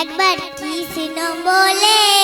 একবার কৃষ্ণ বলে?